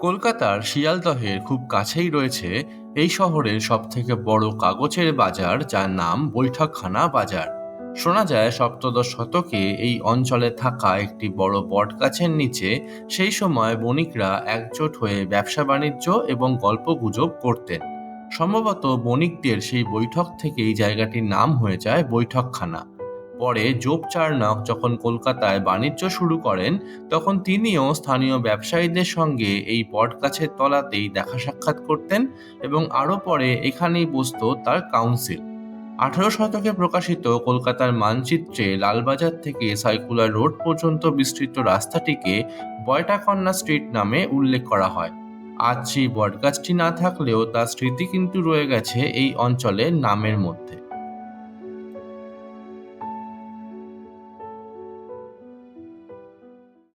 কলকাতার শিয়ালদহের খুব কাছেই রয়েছে এই শহরের সবথেকে বড় কাগজের বাজার, যার নাম বৈঠকখানা বাজার। শোনা যায়, সপ্তদশ শতকে এই অঞ্চলে থাকা একটি বড় বটগাছের নিচে সেই সময় বণিকরা একজোট হয়ে ব্যবসা বাণিজ্য এবং গল্পগুজব করতেন। সম্ভবত বণিকদের সেই বৈঠক থেকেই জায়গাটির নাম হয়ে যায় বৈঠকখানা। পরে জোপ চার্নক যখন কলকাতায় বাণিজ্য শুরু করেন, তখন তিনিও স্থানীয় ব্যবসায়ীদের সঙ্গে এই বটগাছের তলাতেই দেখা সাক্ষাৎ করতেন এবং আরও পরে এখানেই বসতো তার কাউন্সিল। আঠারো শতকে প্রকাশিত কলকাতার মানচিত্রে লালবাজার থেকে সাইকুলার রোড পর্যন্ত বিস্তৃত রাস্তাটিকে বয়টাকন্যা স্ট্রিট নামে উল্লেখ করা হয়। আজ সেই বটগাছটি না থাকলেও তার স্মৃতি কিন্তু রয়ে গেছে এই অঞ্চলের নামের মধ্যে।